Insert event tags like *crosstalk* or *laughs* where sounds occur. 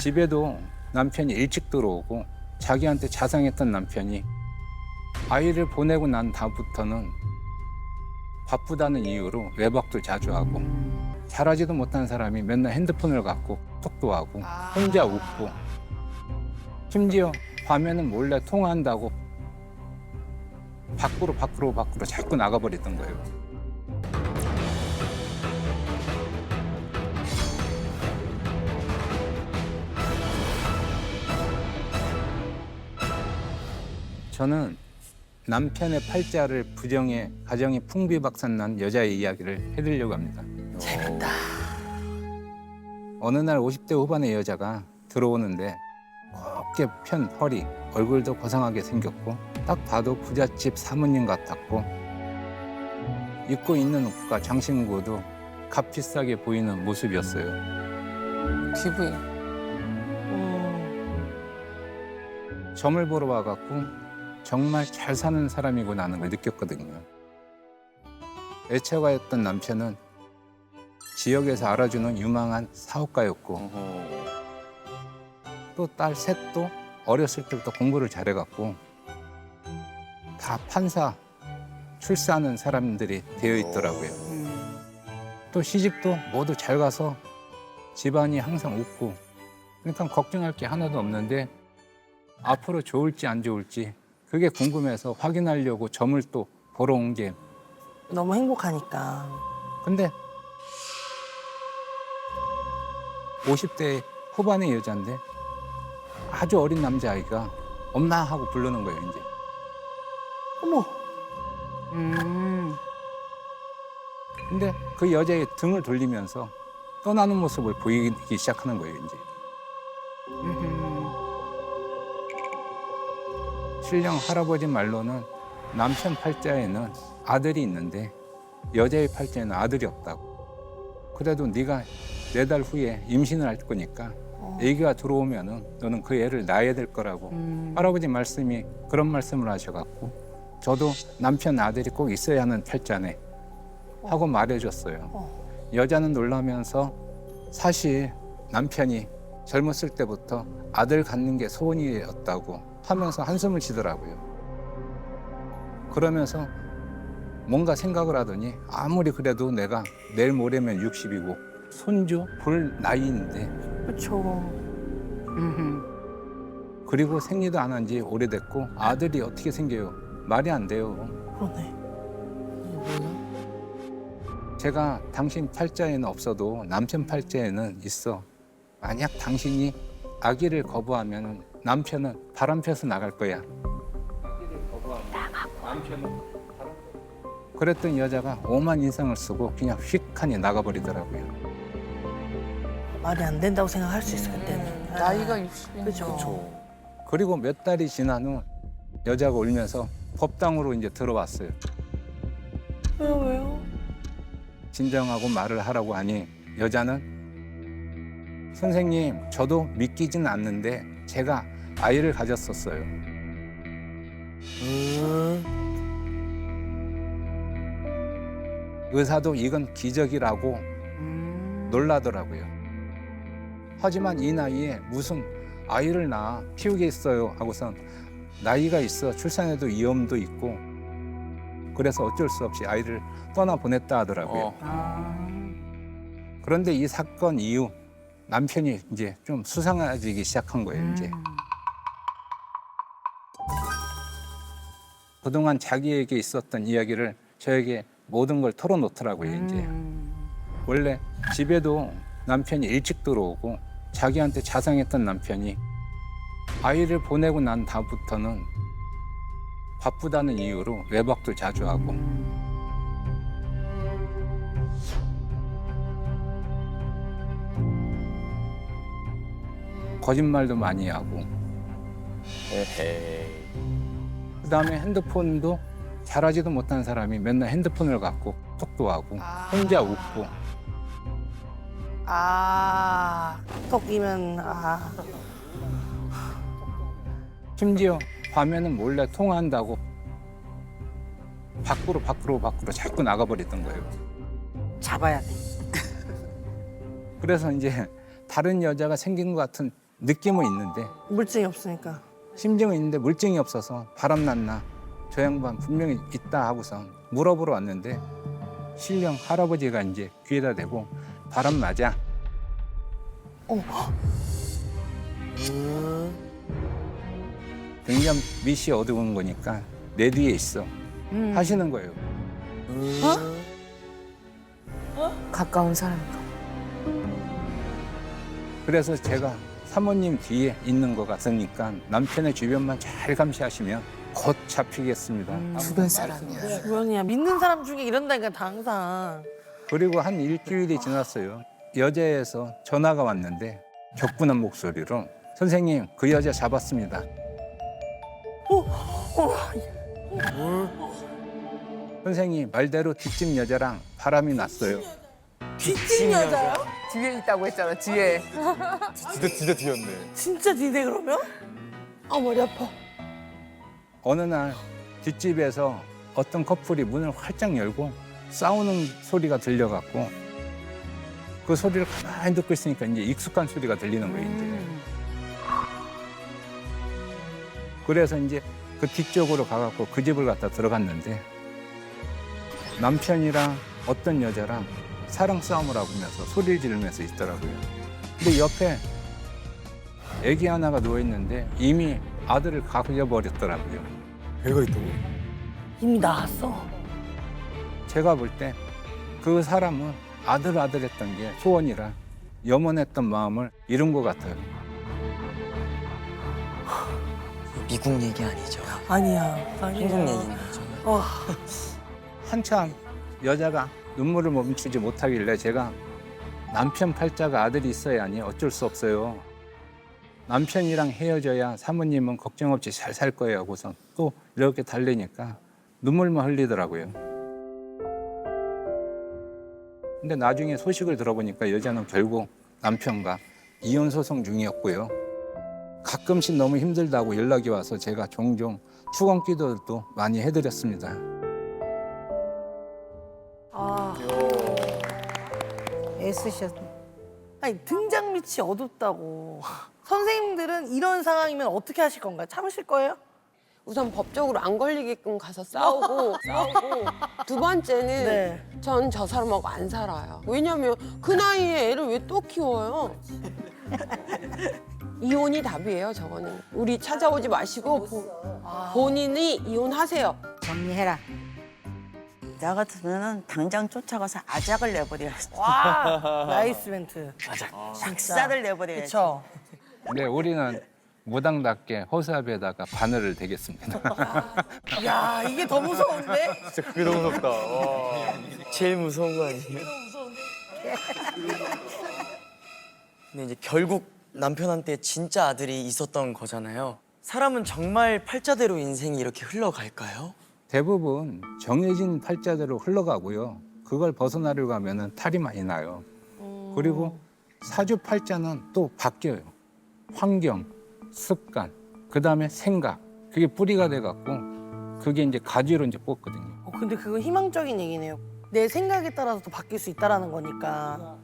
집에도 남편이 일찍 들어오고 자기한테 자상했던 남편이 아이를 보내고 난 다음부터는 바쁘다는 이유로 외박도 자주 하고 잘하지도 못한 사람이 맨날 핸드폰을 갖고 톡도 하고 혼자 웃고 심지어 밤에는 몰래 통화한다고 밖으로 밖으로 밖으로 자꾸 나가버리던 거예요. 저는 남편의 팔자를 부정해 가정이 풍비박산난 여자의 이야기를 해드리려고 합니다. 재밌다. 어느 날 50대 후반의 여자가 들어오는데 곱게 편 허리, 얼굴도 고상하게 생겼고 딱 봐도 부잣집 사모님 같았고 입고 있는 옷과 장신구도 값비싸게 보이는 모습이었어요. 기부인. 음, 점을 보러 와갖고 정말 잘 사는 사람이구나 하는 걸 느꼈거든요. 애처가였던 남편은 지역에서 알아주는 유망한 사업가였고 또 딸 셋도 어렸을 때부터 공부를 잘해갖고 다 판사 출세하는 사람들이 되어 있더라고요. 또 시집도 모두 잘 가서 집안이 항상 웃고 그러니까 걱정할 게 하나도 없는데 앞으로 좋을지 안 좋을지 그게 궁금해서 확인하려고 점을 또 보러 온 게. 너무 행복하니까. 근데 50대 후반의 여자인데 아주 어린 남자아이가 엄마 하고 부르는 거예요 이제. 어머, 음. 근데 그 여자의 등을 돌리면서 떠나는 모습을 보이기 시작하는 거예요 이제 신령 할아버지 말로는 남편 팔자에는 아들이 있는데 여자의 팔자에는 아들이 없다고. 그래도 네가 네 달 후에 임신을 할 거니까 아기가 들어오면은 너는 그 애를 낳아야 될 거라고 할아버지 말씀이 그런 말씀을 하셔갖고 저도 남편 아들이 꼭 있어야 하는 팔자네 하고 말해줬어요. 여자는 놀라면서 사실 남편이 젊었을 때부터 아들 갖는 게 소원이었다고 하면서 한숨을 쉬더라고요. 그러면서 뭔가 생각을 하더니 아무리 그래도 내가 내일 모레면 60이고 손주 볼 나이인데 그렇죠. 그리고 생리도 안 한 지 오래됐고 아들이 어떻게 생겨요? 말이 안 돼요. 그러네. 제가 당신 팔자에는 없어도 남편 팔자에는 있어. 만약 당신이 아기를 거부하면 남편은 바람 펴서 나갈 거야. 그랬던 여자가 오만 인상을 쓰고 그냥 휙하니 나가버리더라고요. 말이 안 된다고 생각할 수 있어 그때는. 나이가 60인. 그렇죠. 그리고 몇 달이 지난 후 여자가 울면서 법당으로 이제 들어왔어요. 왜요 왜요? 진정하고 말을 하라고 하니 여자는 선생님 저도 믿기진 않는데 제가 아이를 가졌었어요. 음, 의사도 이건 기적이라고 음. 놀라더라고요. 하지만 이 나이에 무슨 아이를 낳아 키우겠어요 하고선 나이가 있어 출산에도 위험도 있고 그래서 어쩔 수 없이 아이를 떠나 보냈다 하더라고요. 아. 그런데 이 사건 이후 남편이 이제 좀 수상해지기 시작한 거예요, 이제. 그동안 자기에게 있었던 이야기를 저에게 모든 걸 털어놓더라고요, 이제. 음. 원래 집에도 남편이 일찍 들어오고 자기한테 자상했던 남편이 아이를 보내고 난 다음부터는 바쁘다는 이유로 외박도 자주 하고 거짓말도 많이 하고 에헤이. 그 다음에 핸드폰도 잘하지도 못한 사람이 맨날 핸드폰을 갖고 톡도 하고 혼자 웃고 아, 톡이면 아, 심지어 밤에는 몰래 통화한다고 밖으로 밖으로 밖으로 자꾸 나가버리던 거예요. 잡아야 돼. 그래서 이제 다른 여자가 생긴 것 같은 느낌은 있는데 물증이 없으니까. 심증은 있는데 물증이 없어서 바람 났나 저 양반 분명히 있다 하고서 물어보러 왔는데 신령 할아버지가 이제 귀에다 대고 바람 맞아 등잔 밑이 어두운 거니까 내 뒤에 있어. 음. 하시는 거예요. 가까운 사람이다. 그래서 제가 사모님 뒤에 있는 것 같으니까 남편의 주변만 잘 감시하시면 곧 잡히겠습니다 주변 사람이야. 주변이야. 믿는 사람 중에 이런다니까 다 항상. 그리고 한 일주일이 지났어요. 여자에서 전화가 왔는데 격분한 목소리로 선생님 그 여자 잡았습니다. 선생님 말대로 뒷집 여자랑 바람이 났어요. 뒷집 여자요? 뒤에 있다고 했잖아. 뒤에. 진짜 진짜 뒤였네. 진짜 디네 그러면? 아 머리 아파. 어느 날 뒷집에서 어떤 커플이 문을 활짝 열고 싸우는 소리가 들려갖고 그 소리를 가만히 듣고 있으니까 이제 익숙한 소리가 들리는 거예요. 이제. 그래서 이제 그 뒤쪽으로 가갖고 그 집을 갖다 들어갔는데 남편이랑 어떤 여자랑 사랑 싸움을 하면서 소리를 지르면서 있더라고요. 근데 옆에 아기 하나가 누워 있는데 이미 아들을 가져버렸더라고요. 배가 있다고? 이미 나왔어. 제가 볼 때 그 사람은 아들 아들 했던 게 소원이라 염원했던 마음을 이룬 것 같아요. 미국 얘기 아니죠. 아니야. 아니야. 한국 얘기인 거죠. 와. 한참 여자가 눈물을 멈추지 못하길래 제가 남편 팔자가 아들이 있어야 하니 어쩔 수 없어요. 남편이랑 헤어져야 사모님은 걱정 없이 잘 살 거예요 하고서 또 이렇게 달래니까 눈물만 흘리더라고요. 근데 나중에 소식을 들어보니까 여자는 결국 남편과 이혼 소송 중이었고요. 가끔씩 너무 힘들다고 연락이 와서 제가 종종 축원 기도도 많이 해드렸습니다. 애쓰셨. 아니 등장 밑이 어둡다고. 선생님들은 이런 상황이면 어떻게 하실 건가요? 참으실 거예요? 우선 법적으로 안 걸리게끔 가서 싸우고 *laughs* 싸우고 두 번째는 네. 전 저 사람하고 안 살아요. 왜냐면 그 나이에 애를 왜 또 키워요? *laughs* 이혼이 답이에요, 저거는. 우리 찾아오지 마시고 보- 본인이 이혼하세요. 정리해라. 나 같으면은 당장 쫓아가서 아작을 내버려야지. 와. 나이스 멘트. 박사를 내버려야지. 그렇죠. 네, 우리는 무당답게 허수아비에다가 바늘을 대겠습니다. *laughs* 야 이게 더 무서운데? 진짜 그게 너무 무섭다. 와. 제일 무서운 거 아니에요? 근데 이제 결국 남편한테 진짜 아들이 있었던 거잖아요. 사람은 정말 팔자대로 인생이 이렇게 흘러갈까요? 대부분 정해진 팔자대로 흘러가고요. 그걸 벗어나려고 하면 탈이 많이 나요. 그리고 사주 팔자는 또 바뀌어요. 환경, 습관, 그 다음에 생각. 그게 뿌리가 돼갖고 그게 이제 가지로 이제 뽑거든요. 어, 근데 그건 희망적인 얘기네요. 내 생각에 따라서 또 바뀔 수 있다라는 거니까.